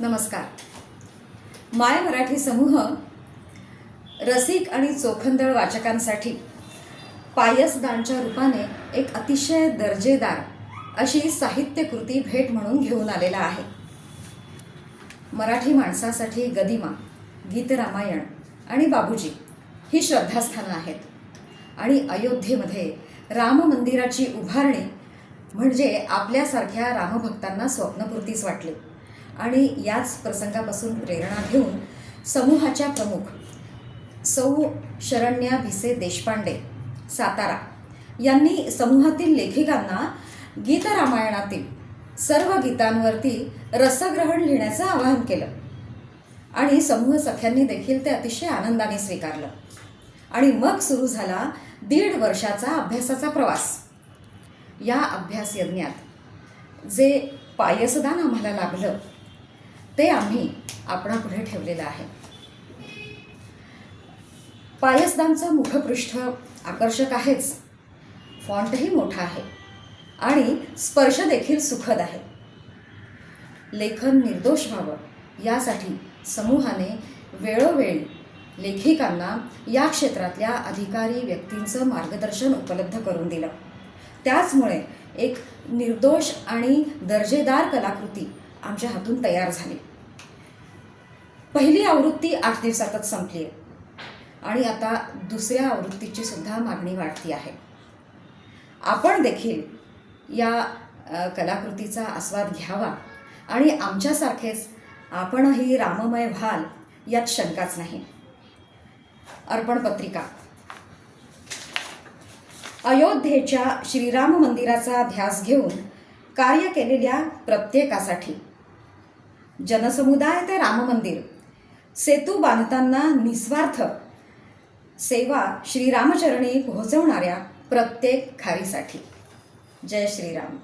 नमस्कार. माय मराठी समूह रसिक आणि चोखंदळ वाचकांसाठी पायसदानच्या रूपाने एक अतिशय दर्जेदार अशी साहित्यकृती भेट म्हणून घेऊन आलेला आहे. मराठी माणसासाठी गदिमा गीतरामायण आणि बाबूजी ही श्रद्धास्थानं आहेत. आणि अयोध्येमध्ये राम मंदिराची उभारणी म्हणजे आपल्यासारख्या रामभक्तांना स्वप्नपूर्तीच वाटली. आणि याच प्रसंगापासून प्रेरणा घेऊन समूहाच्या प्रमुख सौ शरण्या भिसे देशपांडे सातारा यांनी समूहातील लेखिकांना गीतरामायणातील सर्व गीतांवरती रसग्रहण लिहिण्याचं आवाहन केलं. आणि समूह सख्यांनी देखील ते अतिशय आनंदाने स्वीकारलं. आणि मग सुरू झाला दीड वर्षाचा अभ्यासाचा प्रवास. या अभ्यास यज्ञात जे पायसदान आम्हाला लाभलं ते आम्ही आपणापुढे ठेवलेलं आहे. पायसदानचं मुखपृष्ठ आकर्षक आहेच. फॉन्टही मोठा आहे आणि स्पर्श देखील सुखद आहे. लेखन निर्दोष व्हावं यासाठी समूहाने वेळोवेळी लेखिकांना या क्षेत्रातल्या अधिकारी व्यक्तींचं मार्गदर्शन उपलब्ध करून दिलं. त्याचमुळे एक निर्दोष आणि दर्जेदार कलाकृती आमच्या हातून तयार झाली. पहिली आवृत्ती आठ दिवसातच संपली आहे. आणि आता दुसऱ्या आवृत्तीची सुद्धा मागणी वाढती आहे. आपण देखील या कलाकृतीचा आस्वाद घ्यावा आणि आमच्यासारखेच आपणही राममय व्हाल यात शंकाच नाही. अर्पण पत्रिका. अयोध्येच्या श्रीराम मंदिराचा ध्यास घेऊन कार्य केलेल्या प्रत्येकासाठी जनसमुदाय ते राम मंदिर सेतू बांधताना निस्वार्थ सेवा श्रीरामचरणी पोहोचवणाऱ्या प्रत्येक खारीसाठी. जय श्रीराम.